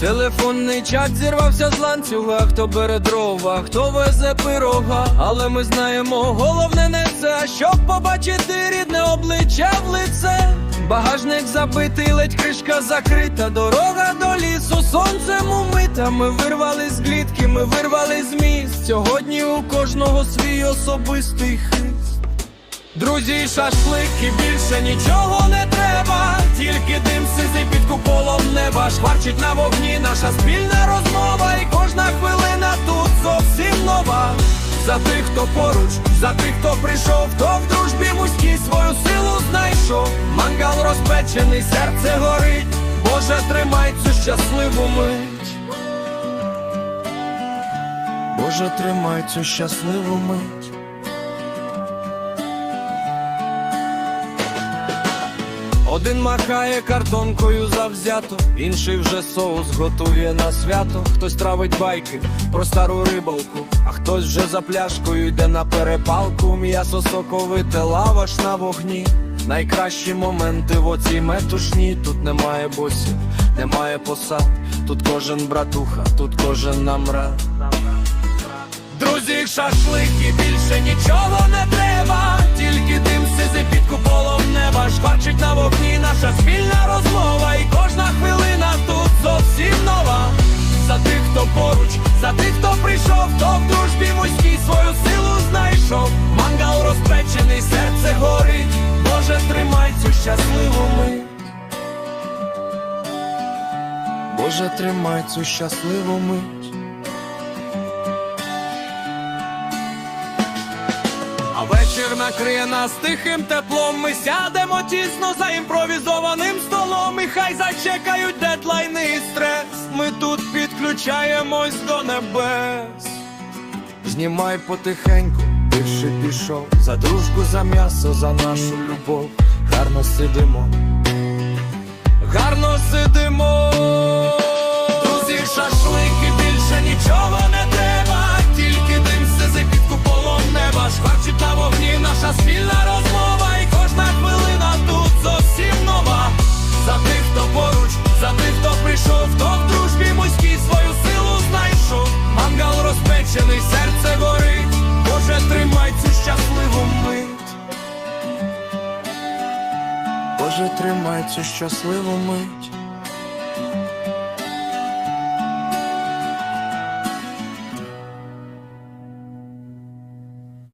Телефонний чат зірвався з ланцюга, хто бере дрова, хто везе пирога. Але ми знаємо, головне не це, щоб побачити рідне обличчя в лице. Багажник забитий, ледь кришка закрита, дорога до лісу, сонцем умита. Ми вирвали з клітки, ми вирвали з міст. Сьогодні у кожного свій особистий хист. Друзі, шашлики, більше нічого не треба, тільки дим сизий під куполом неба шкварчить на вогні наша спільна розмова, і кожна хвилина тут зовсім нова. За тих, хто поруч, за тих, хто прийшов, хто в дружбі муській свою силу знайшов. Мангал розпечений, серце горить. Боже, тримай цю щасливу мить. Боже, тримай цю щасливу мить. Один махає картонкою завзято, інший вже соус готує на свято. Хтось травить байки про стару рибалку, а хтось вже за пляшкою йде на перепалку. М'ясо соковите, лаваш на вогні. Найкращі моменти в оцій метушні. Тут немає босів, немає посад. Тут кожен братуха, тут кожен намрад. Друзі, шашлики, більше нічого не поруч, за тих, хто прийшов, хто в дружбі муській свою силу знайшов. Мангал розпечений, серце горить. Боже, тримай цю щасливу мить. Боже, тримай цю щасливу мить. А вечір накриє нас тихим теплом. Ми сядемо тісно за імпровізованим столом. І хай зачекають дедлайни і стрес. Ми тут підключаємось до небес. Знімай потихеньку, більше пішов. За дружку, за м'ясо, за нашу любов. Гарно сидимо. Боже, тримай цю щасливу мить.